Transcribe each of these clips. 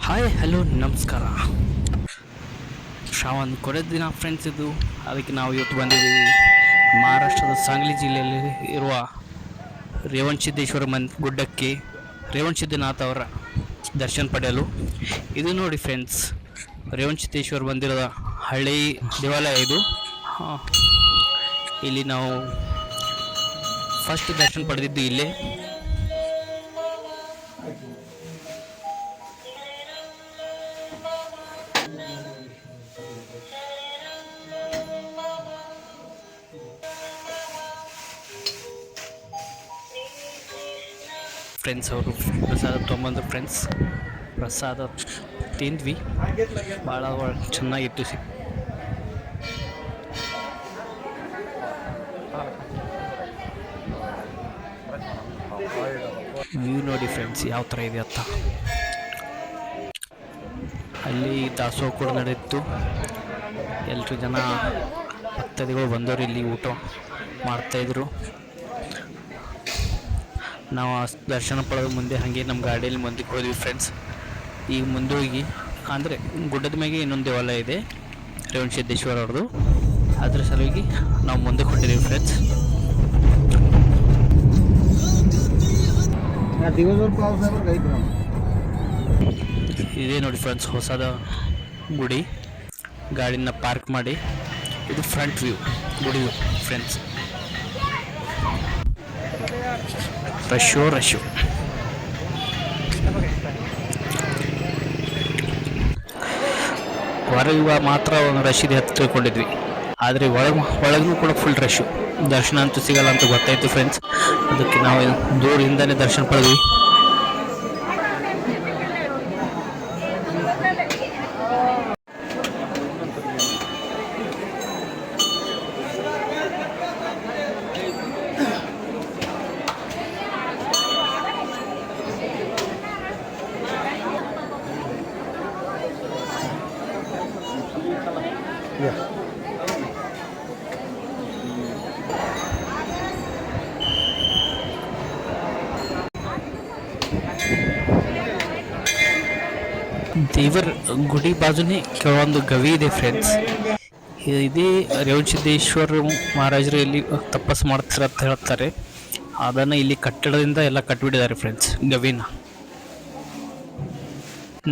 Hi hello ನಮಸ್ಕಾರ. ಶ್ರಾವಣ ಕೊನೆ ದಿನ ಫ್ರೆಂಡ್ಸ್ ಇದು. ಅದಕ್ಕೆ ನಾವು ಇವತ್ತು ಬಂದಿದ್ದೀವಿ. ಮಹಾರಾಷ್ಟ್ರದ ಸಾಂಗ್ಲಿ ಜಿಲ್ಲೆಯಲ್ಲಿ ಇರುವ ರೇವಣ ಸಿದ್ದೇಶ್ವರ ಮನ್, ಗುಡ್ಡಕ್ಕೆ ರೇವಣ ಸಿದ್ದನಾಥ್ ಅವರ ದರ್ಶನ ಪಡೆಯಲು. ಇದು ನೋಡಿ ಫ್ರೆಂಡ್ಸ್ ರೇವಣ ಸಿದ್ದೇಶ್ವರ ಮಂದಿರದ ಹಳ್ಳಿ ದೇವಾಲಯ ಇದು. ಇಲ್ಲಿ ನಾವು ಫಸ್ಟ್ ದರ್ಶನ ಪಡೆದಿದ್ದು ಇಲ್ಲೇ. ಫ್ರೆಂಡ್ಸ್ ಅವರು, ಪ್ರಸಾದ ತೊಗೊಂಬಂದು ಫ್ರೆಂಡ್ಸ್ ಪ್ರಸಾದ ತಿಂದ್ವಿ. ಭಾಳ ಚೆನ್ನಾಗಿತ್ತು ಸಿ ವ್ಯೂ ನೋಡಿ ಫ್ರೆಂಡ್ಸ್ ಯಾವ ಥರ ಇದೆ ಅಂತ. ಅಲ್ಲಿ ದಾಸೋಹ ಕೂಡ ನಡೆಯಿತು ಎಲ್ಲರೂ ಜನ ಭಕ್ತಾದಿಗಳು ಬಂದವರು ಇಲ್ಲಿ ಊಟ ಮಾಡ್ತಾಯಿದ್ರು ನಾವು ದರ್ಶನ ಪಡೆದ ಮುಂದೆ ಹಾಗೆ ನಮ್ಮ ಗಾಡಿಯಲ್ಲಿ ಮುಂದಕ್ಕೆ ಹೋದ್ವಿ ಫ್ರೆಂಡ್ಸ್ ಈಗ ಮುಂದೆ ಹೋಗಿ ಅಂದರೆ ಗುಡ್ಡದ ಮ್ಯಾಗೆ ಇನ್ನೊಂದು ದೇವಾಲಯ ಇದೆ, ರೇವಣ್ ಸಿದ್ದೇಶ್ವರ ಅವ್ರದ್ದು. ಅದ್ರ ಸಲುವಾಗಿ ನಾವು ಮುಂದಕ್ಕೆ ಹೊಂಟಿದ್ದೀವಿ ಫ್ರೆಂಡ್ಸ್ ಇದೇ ನೋಡಿ ಫ್ರೆಂಡ್ಸ್ ಹೊಸದ ಗುಡಿ. ಗಾಡಿನ ಪಾರ್ಕ್ ಮಾಡಿ. ಇದು ಫ್ರಂಟ್ ವ್ಯೂ ಗುಡಿ ಫ್ರೆಂಡ್ಸ್ ರಶ್ಶೋ ರಶ್ಶು ಹೊರಗೆ ಮಾತ್ರ ಒಂದು ರಶ್ ಇದೆ ಅಂತ ತಿಳ್ಕೊಂಡಿದ್ವಿ ಆದರೆ ಒಳಗೆ ಒಳಗೂ ಕೂಡ ಫುಲ್ ರಶ್ಶು ದರ್ಶನ ಅಂತೂ ಸಿಗಲ್ಲ ಅಂತ ಗೊತ್ತಾಯಿತು ಫ್ರೆಂಡ್ಸ್ ಅದಕ್ಕೆ ನಾವು ದೂರದಿಂದಲೇ ದರ್ಶನ ಪಡೆದ್ವಿ. ದೇವರ ಗುಡಿ ಬಾಜುನೇ ಕೆಲವೊಂದು ಗವಿ ಇದೆ ಫ್ರೆಂಡ್ಸ್ ಇದೇ ರೇವಣ ಸಿದ್ದೇಶ್ವರ ಮಹಾರಾಜರು ಇಲ್ಲಿ ತಪಸ್ಸು ಮಾಡ್ತಾರೆ ಅಂತ ಹೇಳ್ತಾರೆ. ಅದನ್ನು ಇಲ್ಲಿ ಕಟ್ಟಡದಿಂದ ಎಲ್ಲ ಕಟ್ಟಿಬಿಟ್ಟಿದ್ದಾರೆ ಫ್ರೆಂಡ್ಸ್ ಗವಿನ.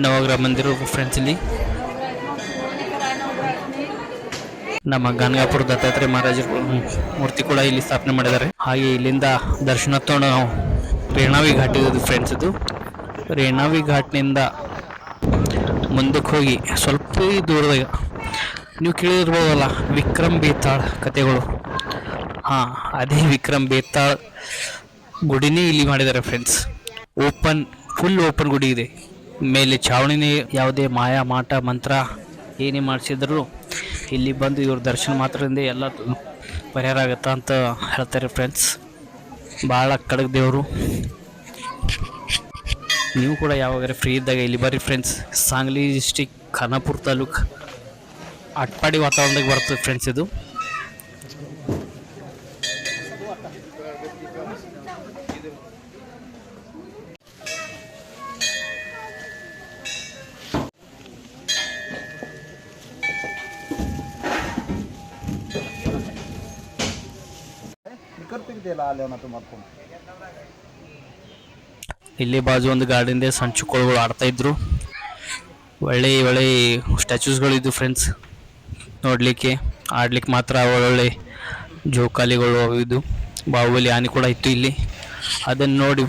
ನವಗ್ರಹ ಮಂದಿರ ಫ್ರೆಂಡ್ಸ್ ಇಲ್ಲಿ. ನಮ್ಮ ಗಂಗಾಪುರ ದತ್ತಾತ್ರೇಯ ಮಹಾರಾಜರು ಮೂರ್ತಿ ಕೂಡ ಇಲ್ಲಿ ಸ್ಥಾಪನೆ ಮಾಡಿದ್ದಾರೆ. ಹಾಗೆ ಇಲ್ಲಿಂದ ದರ್ಶನ ತಗೊಂಡು ನಾವು ರೇಣಾವಿ ಘಾಟ್ ಇದೆ ಫ್ರೆಂಡ್ಸ್ ಇದು. ರೇಣಾವಿ ಘಾಟ್ನಿಂದ ಮುಂದಕ್ಕೆ ಹೋಗಿ. ಸ್ವಲ್ಪ ದೂರದಾಗ. ನೀವು ಕೇಳಿರ್ಬೋದಲ್ಲ, ವಿಕ್ರಮ್ ಬೇತಾಳ್ ಕತೆಗಳು. ಹಾಂ, ಅದೇ ವಿಕ್ರಮ್ ಬೇತಾಳ್ ಗುಡಿನೇ ಇಲ್ಲಿ ಮಾಡಿದ್ದಾರೆ ಫ್ರೆಂಡ್ಸ್ ಓಪನ್ ಫುಲ್ ಓಪನ್ ಗುಡಿ ಇದೆ. ಮೇಲೆ ಚಾವಣಿನೇ ಯಾವುದೇ ಮಾಯಾ, ಮಾಟ, ಮಂತ್ರ ಏನೇ ಮಾಡಿಸಿದ್ರು ಇಲ್ಲಿ ಬಂದು ಇವ್ರ ದರ್ಶನ ಮಾತ್ರದಿಂದ ಎಲ್ಲ ಪರಿಹಾರ ಆಗುತ್ತಾ ಅಂತ ಹೇಳ್ತಾರೆ ಫ್ರೆಂಡ್ಸ್ ಭಾಳ ಕಡಗ ದೇವರು. ನೀವು ಕೂಡ ಯಾವಾಗಾರ ಫ್ರೀ ಇದ್ದಾಗ ಇಲ್ಲಿ ಬರ್ರಿ ಫ್ರೆಂಡ್ಸ್ ಸಾಂಗ್ಲಿ ಡಿಸ್ಟಿಕ್ ಖಾನಾಪುರ ತಾಲೂಕ್ ಅಟ್ಪಾಡಿ ವಾತಾವರಣದಾಗ ಬರ್ತದೆ ಫ್ರೆಂಡ್ಸ್ ಇದು मी करतो की त्याला आल्यावर ना तुम्हाला फोन ಇಲ್ಲಿ ಬಾಜು ಒಂದು ಗಾರ್ಡನ್ ಸಣ್ಣ ಚಿಕ್ಕಗಳು ಆಡ್ತಾ ಇದ್ರು. ಒಳ್ಳೆ ಒಳ್ಳೆ ಸ್ಟ್ಯಾಚೂಸ್ಗಳಿದ್ದು ಫ್ರೆಂಡ್ಸ್ ನೋಡಲಿಕ್ಕೆ, ಆಡ್ಲಿಕ್ಕೆ ಮಾತ್ರ ಒಳ್ಳೊಳ್ಳೆ ಜೋಕಾಲಿಗಳು ಇದು ಬಾಹುಬಲಿ ಆನೆ ಕೂಡ ಇತ್ತು ಇಲ್ಲಿ. ಅದನ್ನು ನೋಡಿ,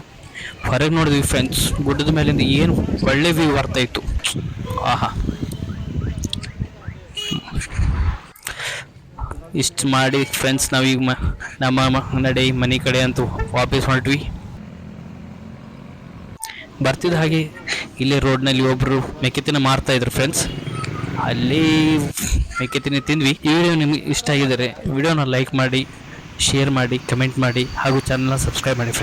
ಹೊರಗೆ ನೋಡಿದ್ವಿ ಫ್ರೆಂಡ್ಸ್ ಗುಡ್ಡದ ಮೇಲಿಂದ ಏನು ಒಳ್ಳೆ ವ್ಯೂ ಬರ್ತಾ ಇತ್ತು. ಆಹಾ. ಇಷ್ಟು ಮಾಡಿ ಫ್ರೆಂಡ್ಸ್ ನಾವೀಗ ಮ, ನಮ್ಮ ನಡೆ ಮನೆ ಕಡೆ ಅಂತೂ ವಾಪಸ್ ಹೊರಟ್ವಿ. ಬರ್ತಿದ್ದ ಹಾಗೆ ಇಲ್ಲೇ ರೋಡ್ನಲ್ಲಿ ಒಬ್ಬರು ಮೆಕ್ಕೆತ್ತಿನ ಮಾರ್ತಾ ಇದ್ರು ಫ್ರೆಂಡ್ಸ್ ಅಲ್ಲಿ ಮೆಕ್ಕೆತ್ತಿನ ತಿಂದ್ವಿ. ಈ ವಿಡಿಯೋ ನಿಮಗೆ ಇಷ್ಟ ಆಗಿದರೆ ವಿಡಿಯೋನ ಲೈಕ್ ಮಾಡಿ ಶೇರ್ ಮಾಡಿ ಕಮೆಂಟ್ ಮಾಡಿ ಹಾಗೂ ಚಾನಲ್ನ ಸಬ್ಸ್ಕ್ರೈಬ್ ಮಾಡಿ ಫ್ರೆಂಡ್ಸ್